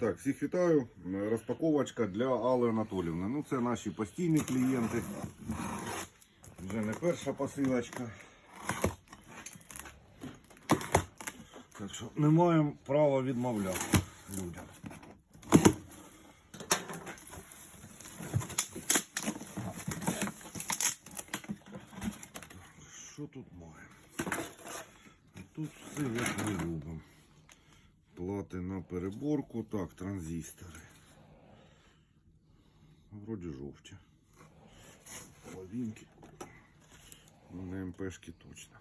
Так, всіх вітаю. Розпаковочка для Алли Анатолівни. Ну, це наші постійні клієнти. Вже не перша посилочка. Так що не маємо права відмовляти людям. Що тут маємо? Тут все як ми любимо. Плати на переборку. Так, транзистори. Вроді жовті. Половинки. Ну, На МПшки точно.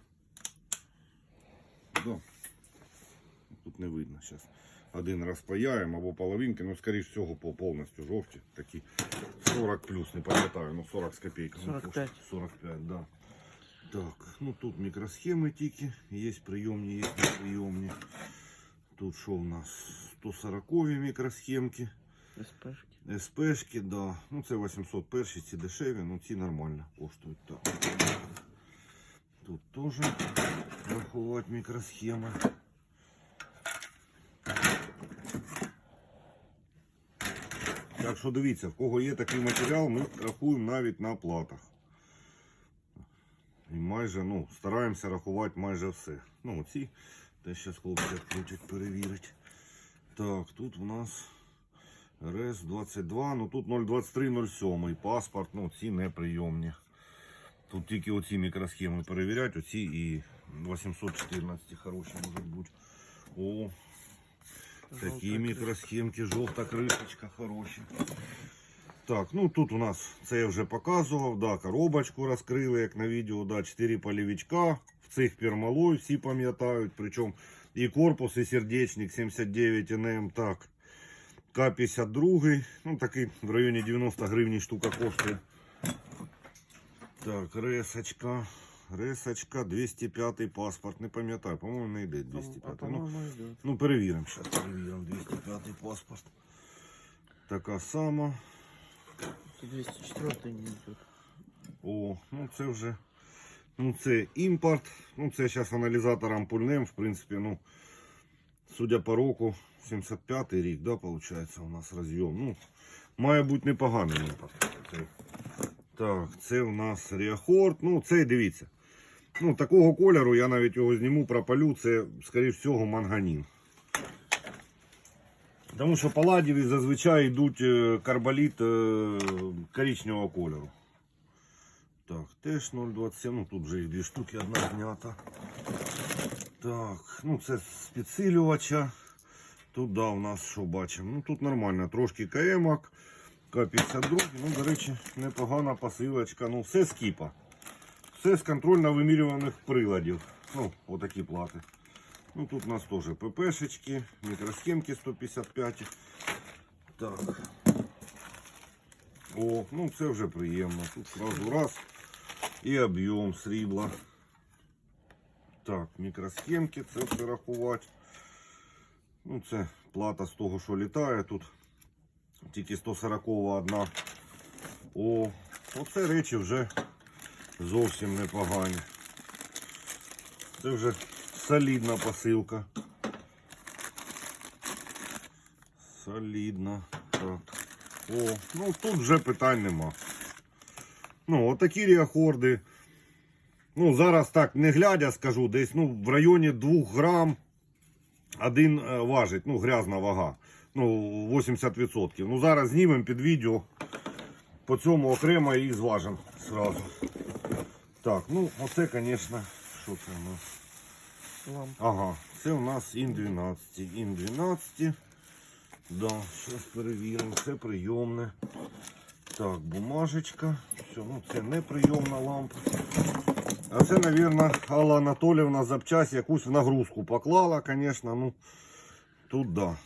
Да. Тут не видно зараз. Один раз паяємо або половинки, ну, скоріш всього, по повністю жовті. Такі 40 плюс, не пам'ятаю, ну 40 з копійками. 45. 45, да. Так, ну тут мікросхеми тільки. Є прийомні, є неприйомні. Тут що у нас? 140 мікросхемки. СПшки. СПшки, да. Ну це 801, ці дешеві, ну ці нормально коштують. Так. Тут теж врахувати мікросхеми. Так що дивіться, в кого є такий матеріал, ми рахуємо навіть на платах. І майже, ну, стараємося рахувати майже все. Ну, ці те зараз хлопці відкрутять, перевірять. Так, тут у нас РС 22, ну тут 02307 паспорт, ну ці неприйомні. Тут тільки оці мікросхеми перевірять, оці і 814 хороші можуть бути. О, такі мікросхемки, жовта кришечка хороші. Так, ну тут у нас це я вже показував, да, коробочку розкрили, як на відео, да, 4 полівічка. В цих пермалой всі пам'ятають, причому і корпус, і сердечник 79 НМ, так. К-52, ну такий в районі 90 гривень штука коштує. Так, ресочка. Ресочка, 205 паспорт. Не пам'ятаю, по-моєму, не йде 205. А, Ну, по-моему, идет. ну перевіримо зараз. Перевіримо 205 паспорт. Така сама. 204 не идет. О, ну це вже. Ну це імпорт. Ну це зараз аналізатором пульнем, в принципі, ну, судя по року, 75-й рік, да, виходить, у нас розйом. Ну, має бути непоганий імпорт. Так, це у нас Ріахорд. Ну, цей дивіться. Ну, такого кольору я навіть його зніму, пропалю. Це, скоріш всього, манганін. Тому що паладіві зазвичай йдуть е, карболіт е, коричневого кольору. Так, теж 0,27, ну тут вже їх дві штуки, одна знята. Так, ну це з підсилювача. Тут да, у нас що бачимо? Ну тут нормально, трошки КМок, К-52, ну, до речі, непогана посилочка. Ну, все з кіпа. Все з контрольно-вимірюваних приладів. Ну, отакі плати. Ну тут у нас теж ППшечки, мікросхемки 155. Так. О, ну це вже приємно. Тут сразу раз і об'єм срібла. Так, мікросхемки, це все рахувати. Ну, це плата з того, що літає. Тут тільки 140 одна. О, оце речі вже зовсім непогані. Це вже солідна посилка. Солідна. Так. О, ну тут вже питань нема. Ну, отакі ріахорди. Ну, зараз так, не глядя, скажу, десь ну, в районі 2 грам один е, важить, ну, грязна вага. Ну, 80%. Ну, зараз знімемо під відео. По цьому окремо і зважимо зразу. Так, ну, оце, звісно, що це у нас? Лампа. Ага, це у нас ін 12. Ін 12. Да, зараз перевіримо. Це прийомне. Так, бумажечка. Все, ну це не прийомна лампа. А це, мабуть, Алла Анатолівна запчасть якусь в нагрузку поклала, звісно, ну тут да.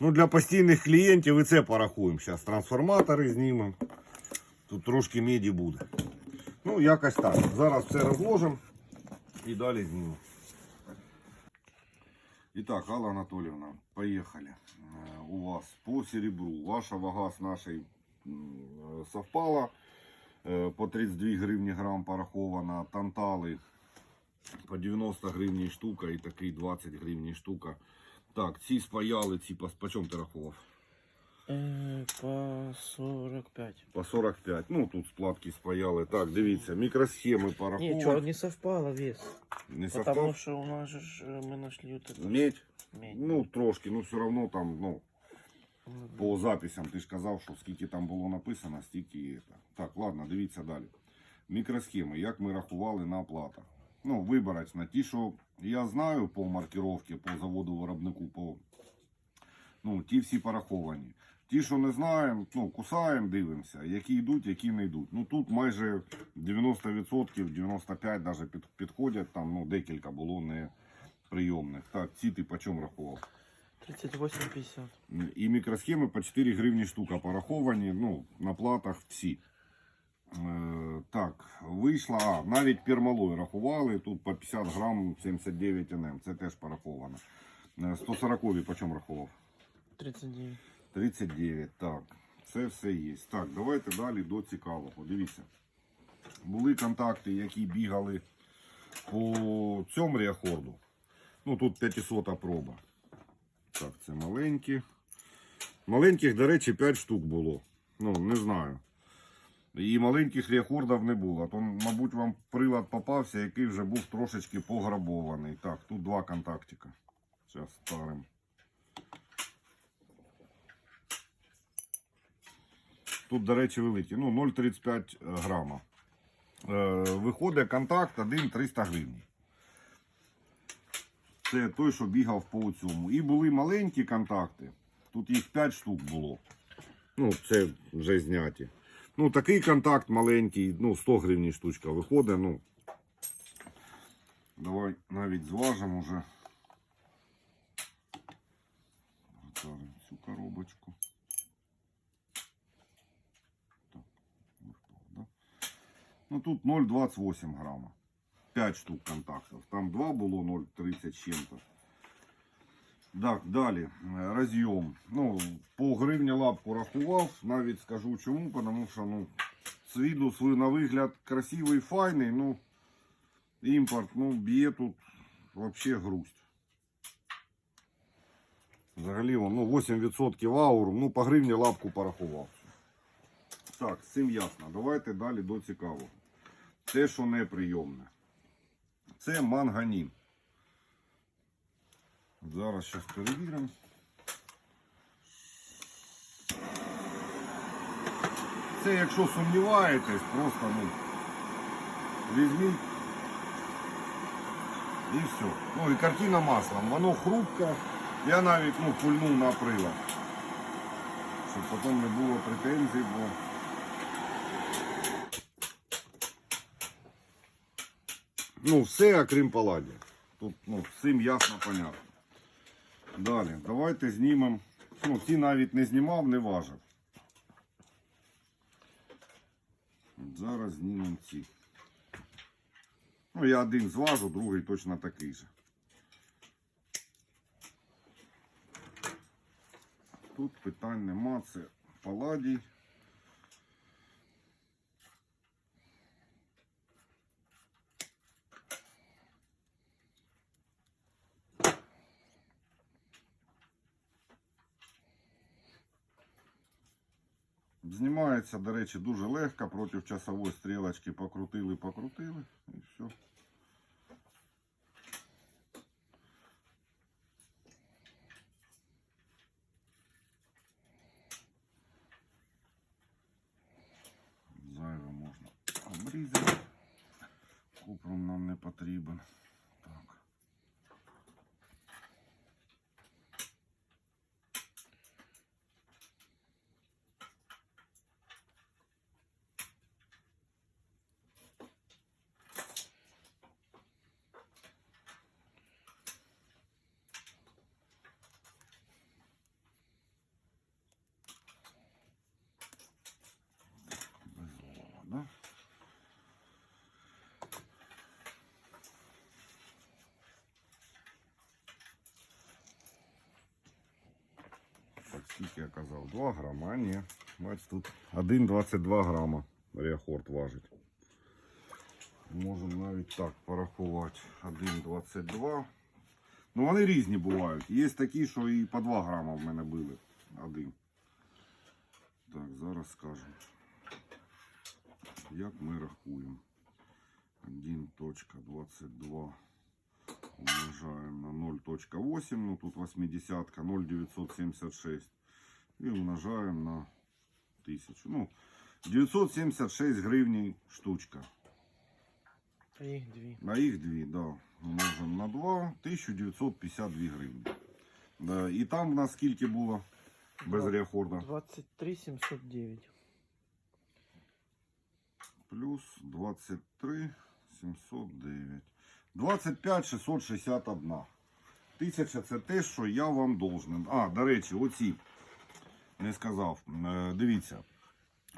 Ну, для постійних клієнтів і це порахуємо. Зараз трансформатори знімемо. Тут трошки меді буде. Ну, якось так. Зараз все розложимо і далі знімемо. Итак, Алла Анатольевна, поехали. Э, У вас по серебру ваша вага с нашей совпала. Э, По 32 гривні грам пораховано. Тантали по 90 гривні штука і такий 20 гривні штука. Так, ці спаяли, ці по, по чому ти рахував? Е, по 45. По 45. Ну, тут сплатки спаяли. Так, дивіться, мікросхеми пораховані. Ничего, не совпало вес. Не Потому совпав? что у нас же ж, э, мы нашли вот это. Медь? медь. Ну, трошки, ну все одно там, ну, Ладно. по записям ти ж казав, що скільки там було написано, стільки це. Так, ладно, дивіться далі. Мікросхеми, як ми рахували на оплатах. Ну, виборочно. Ті, що я знаю по маркировці, по заводу виробнику, по ну, ті всі пораховані. Ті, що не знаємо, ну, кусаємо, дивимося, які йдуть, які не йдуть. Ну тут майже 90%, 95% навіть під, підходять, там ну, декілька було неприйомних. Так, ці ти по чому рахував? 38,50. І мікросхеми по 4 гривні штука пораховані, ну, на платах всі. Е, так, вийшла, а, навіть пермалой рахували, тут по 50 грам 79 НМ, це теж пораховано. Е, 140 по чому рахував? 39. 39, так, це все є. Так, давайте далі до цікавого. Дивіться. Були контакти, які бігали по цьому реахорду. Ну, тут 500 проба. Так, це маленькі. Маленьких, до речі, 5 штук було. Ну, не знаю. І маленьких реахордів не було. То, мабуть, вам прилад попався, який вже був трошечки пограбований. Так, тут два контактика. Зараз старим. Тут, до речі, великі. Ну, 0,35 грама. Е, виходить контакт 1,300 гривень. Це той, що бігав по цьому. І були маленькі контакти. Тут їх 5 штук було. Ну, це вже зняті. Ну, такий контакт маленький, ну, 100 гривень штучка виходить. Ну, давай навіть зважимо вже. Готовимо цю коробочку. Так? Ну тут 0,28 грама. 5 штук контактів. Там 2 було 0,30 з чим-то. Так, далі. Е, Розйом. Ну, по гривні лапку рахував. Навіть скажу чому, тому що ну, з виду на вигляд красивий, файний, ну імпорт, ну, б'є тут взагалі грусть. Взагалі, ну, 8% аур, ну, по гривні лапку порахував. Так, з цим ясно. Давайте далі до цікавого. Те, що неприйомне. Це манганін. Зараз щось перевіримо. Це, якщо сумніваєтесь, просто ну, візьміть і все. Ну і картина маслом. Воно хрупке. Я навіть ну, пульнув на прилад. Щоб потім не було претензій, бо Ну, все, окрім паладі. Тут ну, всім ясно понятно. Далі, давайте знімемо. Ну, ці навіть не знімав, не важив. Зараз знімемо ці. Ну, я один зважу, другий точно такий же. Тут питань нема, це паладій. Знімається, до речі, дуже легко, проти часової стрілочки покрутили, покрутили і все. Зайве можна обрізати. Купром нам не потрібен. Так. Безлова, да? Так, скільки я казав? 2 грама, а ні. Бач, тут 1,22 грама реахорд важить. Можемо навіть так порахувати. 1,22. Ну вони різні бувають. Є такі, що і по 2 грама в мене били. Один. Так, зараз скажемо. Як ми рахуємо? 1.22 умножаємо на 0.8, ну тут 80, 0,976. І умножаємо на 1000. Ну, 976 гривень штучка. А їх дві. На їх дві, да. Множимо на 2, 1952 гривні. Да. І там в нас скільки було без реахорда? 23 709. Плюс 23 709. 25 661. Тисяча це те, що я вам должен. А, до речі, оці не сказав. Е, Дивіться.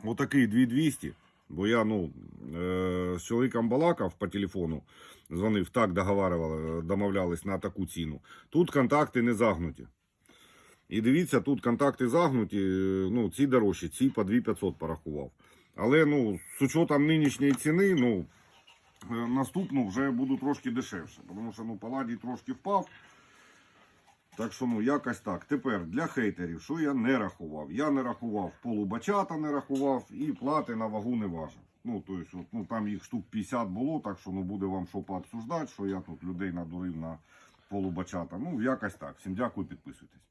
Отакий 2200. Бо я ну, е, з чоловіком балакав по телефону, дзвонив, так договарювали, домовлялись на таку ціну. Тут контакти не загнуті. І дивіться, тут контакти загнуті, е, ну, ці дорожчі, ці по 2500 порахував. Але ну, з учетом нинішньої ціни, ну, наступну вже буду трошки дешевше. Тому що ну, паладій трошки впав. Так що, ну, якось так. Тепер для хейтерів, що я не рахував? Я не рахував полубачата, не рахував і плати на вагу не важив. Ну, то есть, от, ну, там їх штук 50 було, так що ну, буде вам що пообсуждати, що я тут людей надурив на полубачата. Ну, якось так. Всім дякую, підписуйтесь.